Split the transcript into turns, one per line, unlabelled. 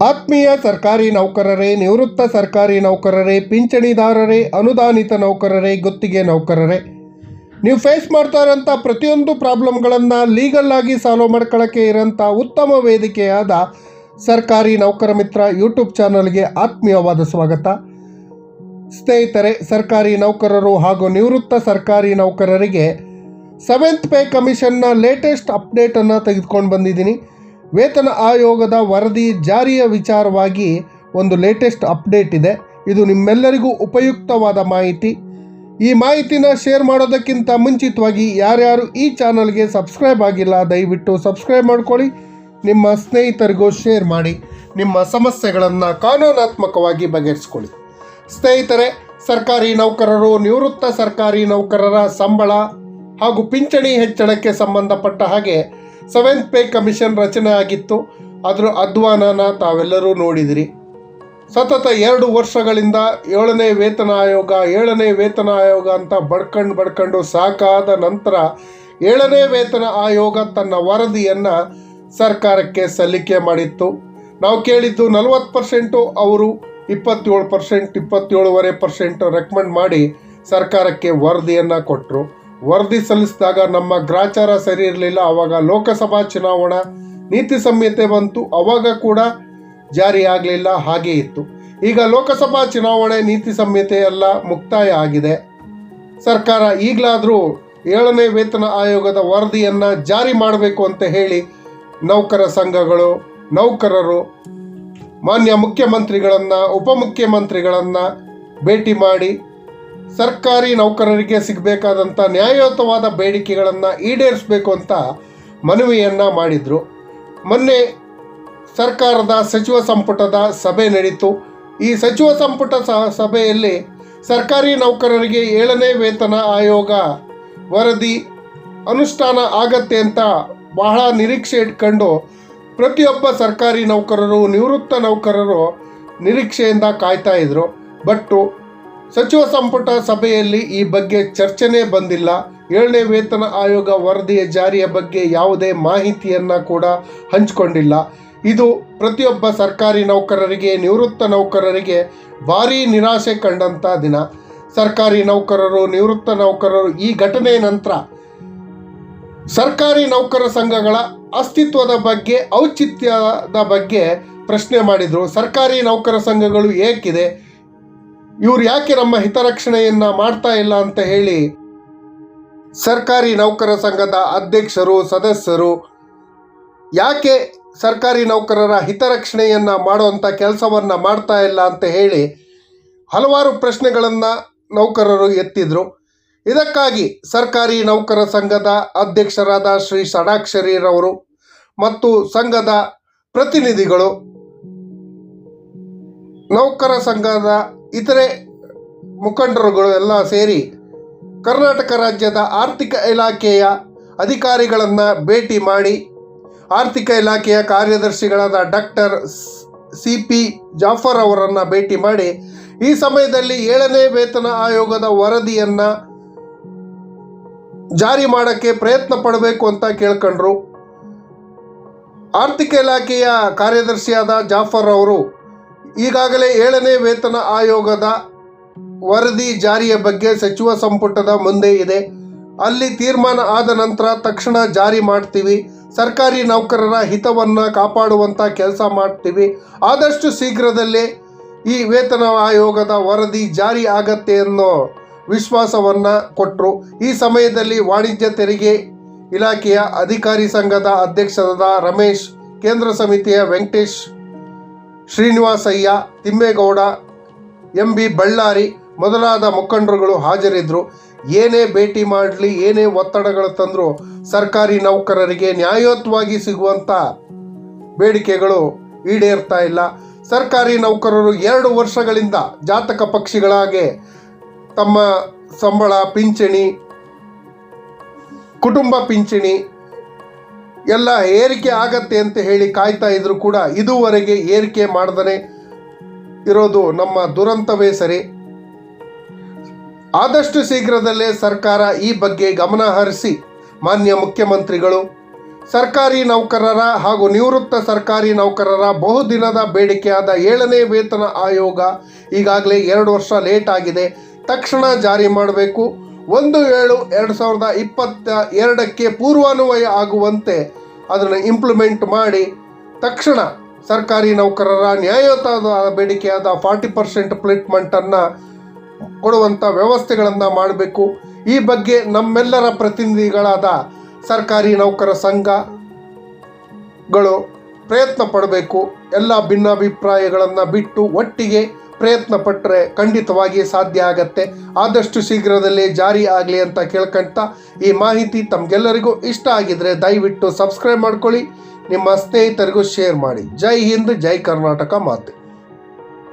ಆತ್ಮೀಯ ಸರ್ಕಾರಿ ನೌಕರರೇ, ನಿವೃತ್ತ ಸರ್ಕಾರಿ ನೌಕರರೇ, ಪಿಂಚಣಿದಾರರೇ, ಅನುದಾನಿತ ನೌಕರರೇ, ಗುತ್ತಿಗೆ ನೌಕರರೇ. ನೀವು ಫೇಸ್ ಮಾಡ್ತಾ ಇರೋಂಥ ಪ್ರತಿಯೊಂದು ಪ್ರಾಬ್ಲಮ್ಗಳನ್ನು ಲೀಗಲ್ ಆಗಿ ಸಾಲ್ವ್ ಮಾಡ್ಕೊಳ್ಳೋಕ್ಕೆ ಇರೋಂಥ ಉತ್ತಮ ವೇದಿಕೆಯಾದ ಸರ್ಕಾರಿ ನೌಕರ ಮಿತ್ರ ಯೂಟ್ಯೂಬ್ ಚಾನಲ್ಗೆ ಆತ್ಮೀಯವಾದ ಸ್ವಾಗತ. ಸ್ನೇಹಿತರೆ, ಸರ್ಕಾರಿ ನೌಕರರು ಹಾಗೂ ನಿವೃತ್ತ ಸರ್ಕಾರಿ ನೌಕರರಿಗೆ ಸೆವೆಂತ್ ಪೇ ಕಮಿಷನ್ನ ಲೇಟೆಸ್ಟ್ ಅಪ್ಡೇಟನ್ನು ತೆಗೆದುಕೊಂಡು ಬಂದಿದ್ದೀನಿ. ವೇತನ ಆಯೋಗದ ವರದಿ ಜಾರಿಯ ವಿಚಾರವಾಗಿ ಒಂದು ಲೇಟೆಸ್ಟ್ ಅಪ್ಡೇಟ್ ಇದೆ. ಇದು ನಿಮ್ಮೆಲ್ಲರಿಗೂ ಉಪಯುಕ್ತವಾದ ಮಾಹಿತಿ. ಈ ಮಾಹಿತಿನ ಶೇರ್ ಮಾಡೋದಕ್ಕಿಂತ ಮುಂಚಿತವಾಗಿ ಯಾರ್ಯಾರು ಈ ಚಾನಲ್ಗೆ ಸಬ್ಸ್ಕ್ರೈಬ್ ಆಗಿಲ್ಲ, ದಯವಿಟ್ಟು ಸಬ್ಸ್ಕ್ರೈಬ್ ಮಾಡ್ಕೊಳ್ಳಿ. ನಿಮ್ಮ ಸ್ನೇಹಿತರಿಗೂ ಶೇರ್ ಮಾಡಿ. ನಿಮ್ಮ ಸಮಸ್ಯೆಗಳನ್ನು ಕಾನೂನಾತ್ಮಕವಾಗಿ ಬಗೆಹರಿಸ್ಕೊಳ್ಳಿ. ಸ್ನೇಹಿತರೆ, ಸರ್ಕಾರಿ ನೌಕರರು, ನಿವೃತ್ತ ಸರ್ಕಾರಿ ನೌಕರರ ಸಂಬಳ ಹಾಗೂ ಪಿಂಚಣಿ ಹೆಚ್ಚಳಕ್ಕೆ ಸಂಬಂಧಪಟ್ಟ ಹಾಗೆ ಸೆವೆಂತ್ ಪೇ ಕಮಿಷನ್ ರಚನೆ ಆಗಿತ್ತು. ಅದರ ಅಧ್ವಾನನ ತಾವೆಲ್ಲರೂ ನೋಡಿದಿರಿ. ಸತತ ಎರಡು ವರ್ಷಗಳಿಂದ ಏಳನೇ ವೇತನ ಆಯೋಗ, ಏಳನೇ ವೇತನ ಆಯೋಗ ಅಂತ ಬಡ್ಕಂಡು ಬಡ್ಕಂಡು ಸಾಕಾದ ನಂತರ ಏಳನೇ ವೇತನ ಆಯೋಗ ತನ್ನ ವರದಿಯನ್ನು ಸರ್ಕಾರಕ್ಕೆ ಸಲ್ಲಿಕೆ ಮಾಡಿತ್ತು. ನಾವು ಕೇಳಿದ್ದು ನಲವತ್ತು ಪರ್ಸೆಂಟು ಅವರು ಇಪ್ಪತ್ತೇಳು ಪರ್ಸೆಂಟ್, ಇಪ್ಪತ್ತೇಳುವರೆ ಪರ್ಸೆಂಟ್ ರೆಕಮೆಂಡ್ ಮಾಡಿ ಸರ್ಕಾರಕ್ಕೆ ವರದಿಯನ್ನು ಕೊಟ್ಟರು ವರದಿ ಸಲ್ಲಿಸಿದಾಗ ನಮ್ಮ ಗ್ರಾಚಾರ ಸರಿ ಇರಲಿಲ್ಲ ಆವಾಗ ಲೋಕಸಭಾ ಚುನಾವಣಾ ನೀತಿ ಸಂಹಿತೆ ಬಂತು, ಅವಾಗ ಕೂಡ ಜಾರಿಯಾಗಲಿಲ್ಲ ಹಾಗೇ ಇತ್ತು. ಈಗ ಲೋಕಸಭಾ ಚುನಾವಣೆ ನೀತಿ ಸಂಹಿತೆ ಎಲ್ಲ ಮುಕ್ತಾಯ ಆಗಿದೆ. ಸರ್ಕಾರ ಈಗಲಾದರೂ ಏಳನೇ ವೇತನ ಆಯೋಗದ ವರದಿಯನ್ನು ಜಾರಿ ಮಾಡಬೇಕು ಅಂತ ಹೇಳಿ ನೌಕರ ಸಂಘಗಳು, ನೌಕರರು, ಮಾನ್ಯ ಮುಖ್ಯಮಂತ್ರಿಗಳನ್ನು, ಉಪಮುಖ್ಯಮಂತ್ರಿಗಳನ್ನು ಭೇಟಿ ಮಾಡಿ ಸರ್ಕಾರಿ ನೌಕರರಿಗೆ ಸಿಗಬೇಕಾದಂಥ ನ್ಯಾಯಯುತವಾದ ಬೇಡಿಕೆಗಳನ್ನು ಈಡೇರಿಸಬೇಕು ಅಂತ ಮನವಿಯನ್ನು ಮಾಡಿದರು. ಮೊನ್ನೆ ಸರ್ಕಾರದ ಸಚಿವ ಸಂಪುಟದ ಸಭೆ ನಡೀತು. ಈ ಸಚಿವ ಸಂಪುಟ ಸಭೆಯಲ್ಲಿ ಸರ್ಕಾರಿ ನೌಕರರಿಗೆ ಏಳನೇ ವೇತನ ಆಯೋಗ ವರದಿ ಅನುಷ್ಠಾನ ಆಗತ್ತೆ ಅಂತ ಬಹಳ ನಿರೀಕ್ಷೆ ಇಟ್ಕೊಂಡು ಪ್ರತಿಯೊಬ್ಬ ಸರ್ಕಾರಿ ನೌಕರರು, ನಿವೃತ್ತ ನೌಕರರು ನಿರೀಕ್ಷೆಯಿಂದ ಕಾಯ್ತಾ ಇದ್ರು. ಬಟ್ಟು ಸಚಿವ ಸಂಪುಟ ಸಭೆಯಲ್ಲಿ ಈ ಬಗ್ಗೆ ಚರ್ಚೆನೇ ಬಂದಿಲ್ಲ. ಏಳನೇ ವೇತನ ಆಯೋಗ ವರದಿಯ ಜಾರಿಯ ಬಗ್ಗೆ ಯಾವುದೇ ಮಾಹಿತಿಯನ್ನು ಕೂಡ ಹಂಚಿಕೊಂಡಿಲ್ಲ. ಇದು ಪ್ರತಿಯೊಬ್ಬ ಸರ್ಕಾರಿ ನೌಕರರಿಗೆ, ನಿವೃತ್ತ ನೌಕರರಿಗೆ ಭಾರೀ ನಿರಾಶೆ ಕಂಡಂಥ ದಿನ. ಸರ್ಕಾರಿ ನೌಕರರು, ನಿವೃತ್ತ ನೌಕರರು ಈ ಘಟನೆ ನಂತರ ಸರ್ಕಾರಿ ನೌಕರ ಸಂಘಗಳ ಅಸ್ತಿತ್ವದ ಬಗ್ಗೆ, ಔಚಿತ್ಯದ ಬಗ್ಗೆ ಪ್ರಶ್ನೆ ಮಾಡಿದರು. ಸರ್ಕಾರಿ ನೌಕರ ಸಂಘಗಳು ಏಕಿದೆ? ಇವ್ರು ಯಾಕೆ ನಮ್ಮ ಹಿತರಕ್ಷಣೆಯನ್ನ ಮಾಡ್ತಾ ಇಲ್ಲ ಅಂತ ಹೇಳಿ ಸರ್ಕಾರಿ ನೌಕರ ಸಂಘದ ಅಧ್ಯಕ್ಷರು, ಸದಸ್ಯರು ಯಾಕೆ ಸರ್ಕಾರಿ ನೌಕರರ ಹಿತರಕ್ಷಣೆಯನ್ನ ಮಾಡುವಂಥ ಕೆಲಸವನ್ನ ಮಾಡ್ತಾ ಇಲ್ಲ ಅಂತ ಹೇಳಿ ಹಲವಾರು ಪ್ರಶ್ನೆಗಳನ್ನು ನೌಕರರು ಎತ್ತಿದ್ರು. ಇದಕ್ಕಾಗಿ ಸರ್ಕಾರಿ ನೌಕರ ಸಂಘದ ಅಧ್ಯಕ್ಷರಾದ ಶ್ರೀ ಷಡಾಕ್ಷರಿರವರು ಮತ್ತು ಸಂಘದ ಪ್ರತಿನಿಧಿಗಳು ನೌಕರ ಸಂಘದ ಇತರೆ ಮುಖಂಡರುಗಳು ಎಲ್ಲ ಸೇರಿ ಕರ್ನಾಟಕ ರಾಜ್ಯದ ಆರ್ಥಿಕ ಇಲಾಖೆಯ ಅಧಿಕಾರಿಗಳನ್ನು ಭೇಟಿ ಮಾಡಿ ಆರ್ಥಿಕ ಇಲಾಖೆಯ ಕಾರ್ಯದರ್ಶಿಗಳಾದ ಡಾಕ್ಟರ್ ಸಿ ಪಿ ಜಾಫರ್ ಅವರನ್ನು ಭೇಟಿ ಮಾಡಿ ಈ ಸಮಯದಲ್ಲಿ ಏಳನೇ ವೇತನ ಆಯೋಗದ ವರದಿಯನ್ನು ಜಾರಿ ಮಾಡೋಕ್ಕೆ ಪ್ರಯತ್ನ ಪಡಬೇಕು ಅಂತ ಕೇಳ್ಕೊಂಡ್ರು. ಆರ್ಥಿಕ ಇಲಾಖೆಯ ಕಾರ್ಯದರ್ಶಿಯಾದ ಜಾಫರ್ ಅವರು ಈಗಾಗಲೇ ಏಳನೇ ವೇತನ ಆಯೋಗದ ವರದಿ ಜಾರಿಯ ಬಗ್ಗೆ ಸಚಿವ ಸಂಪುಟದ ಮುಂದೆ ಇದೆ. ಅಲ್ಲಿ ತೀರ್ಮಾನ ಆದ ನಂತರ ತಕ್ಷಣ ಜಾರಿ ಮಾಡ್ತೀವಿ. ಸರ್ಕಾರಿ ನೌಕರರ ಹಿತವನ್ನು ಕಾಪಾಡುವಂಥ ಕೆಲಸ ಮಾಡ್ತೀವಿ. ಆದಷ್ಟು ಶೀಘ್ರದಲ್ಲೇ ಈ ವೇತನ ಆಯೋಗದ ವರದಿ ಜಾರಿ ಆಗತ್ತೆ ಅನ್ನೋ ವಿಶ್ವಾಸವನ್ನು ಕೊಟ್ಟರು ಈ ಸಮಯದಲ್ಲಿ ವಾಣಿಜ್ಯ ತೆರಿಗೆ ಇಲಾಖೆಯ ಅಧಿಕಾರಿ ಸಂಘದ ಅಧ್ಯಕ್ಷರಾದ ರಮೇಶ್, ಕೇಂದ್ರ ಸಮಿತಿಯ ವೆಂಕಟೇಶ್ ಶ್ರೀನಿವಾಸಯ್ಯ, ತಿಮ್ಮೇಗೌಡ, ಎಂ ಬಿ ಬಳ್ಳಾರಿ ಮೊದಲಾದ ಮುಖಂಡರುಗಳು ಹಾಜರಿದ್ದರು ಏನೇ ಭೇಟಿ ಮಾಡಲಿ, ಏನೇ ಒತ್ತಡಗಳು ತಂದರೂ ಸರ್ಕಾರಿ ನೌಕರರಿಗೆ ನ್ಯಾಯಯುತವಾಗಿ ಸಿಗುವಂಥ ಬೇಡಿಕೆಗಳು ಈಡೇರ್ತಾ ಇಲ್ಲ. ಸರ್ಕಾರಿ ನೌಕರರು ಎರಡು ವರ್ಷಗಳಿಂದ ಜಾತಕ ಪಕ್ಷಿಗಳಾಗೆ ತಮ್ಮ ಸಂಬಳ ಪಿಂಚಣಿ, ಕುಟುಂಬ ಪಿಂಚಣಿ ಎಲ್ಲ ಏರಿಕೆ ಆಗತ್ತೆ ಅಂತ ಹೇಳಿ ಕಾಯ್ತಾ ಇದ್ರು ಕೂಡ ಇದುವರೆಗೆ ಏರಿಕೆ ಮಾಡದನೆ ಇರೋದು ನಮ್ಮ ದುರಂತವೇ ಸರಿ. ಆದಷ್ಟು ಶೀಘ್ರದಲ್ಲೇ ಸರ್ಕಾರ ಈ ಬಗ್ಗೆ ಗಮನ ಹರಿಸಿ, ಮಾನ್ಯ ಮುಖ್ಯಮಂತ್ರಿಗಳು, ಸರ್ಕಾರಿ ನೌಕರರ ಹಾಗೂ ನಿವೃತ್ತ ಸರ್ಕಾರಿ ನೌಕರರ ಬಹುದಿನದ ಬೇಡಿಕೆಯಾದ ಏಳನೇ ವೇತನ ಆಯೋಗ ಈಗಾಗಲೇ ಎರಡು ವರ್ಷ ಲೇಟ್ ಆಗಿದೆ. ತಕ್ಷಣ ಜಾರಿ ಮಾಡಬೇಕು. ಒಂದು ಏಳು ಎರಡು ಸಾವಿರದ ಇಪ್ಪತ್ತ ಎರಡಕ್ಕೆ ಪೂರ್ವಾನ್ವಯ ಆಗುವಂತೆ ಅದನ್ನು ಇಂಪ್ಲಿಮೆಂಟ್ ಮಾಡಿ ತಕ್ಷಣ ಸರ್ಕಾರಿ ನೌಕರರ ನ್ಯಾಯಯುತವಾದ ಬೇಡಿಕೆಯಾದ ಫಾರ್ಟಿ ಪರ್ಸೆಂಟ್ ಪ್ಲೇಟ್ಮೆಂಟನ್ನು ಕೊಡುವಂಥ ವ್ಯವಸ್ಥೆಗಳನ್ನು ಮಾಡಬೇಕು. ಈ ಬಗ್ಗೆ ನಮ್ಮೆಲ್ಲರ ಪ್ರತಿನಿಧಿಗಳಾದ ಸರ್ಕಾರಿ ನೌಕರ ಸಂಘಗಳು ಪ್ರಯತ್ನ ಪಡಬೇಕು. ಎಲ್ಲ ಭಿನ್ನಾಭಿಪ್ರಾಯಗಳನ್ನು ಬಿಟ್ಟು ಒಟ್ಟಿಗೆ ಪ್ರಯತ್ನ ಪಟ್ಟರೆ ಖಂಡಿತವಾಗಿ ಸಾಧ್ಯ ಆಗತ್ತೆ. ಆದಷ್ಟು ಶೀಘ್ರದಲ್ಲೇ ಜಾರಿ ಆಗಲಿ ಅಂತ ಕೇಳ್ಕೊಂತ ಈ ಮಾಹಿತಿ ತಮಗೆಲ್ಲರಿಗೂ ಇಷ್ಟ ಆಗಿದ್ರೆ ದಯವಿಟ್ಟು ಸಬ್ಸ್ಕ್ರೈಬ್ ಮಾಡ್ಕೊಳ್ಳಿ. ನಿಮ್ಮ ಸ್ನೇಹಿತರಿಗೂ ಶೇರ್ ಮಾಡಿ. ಜೈ ಹಿಂದ್, ಜೈ ಕರ್ನಾಟಕ ಮಾತೆ.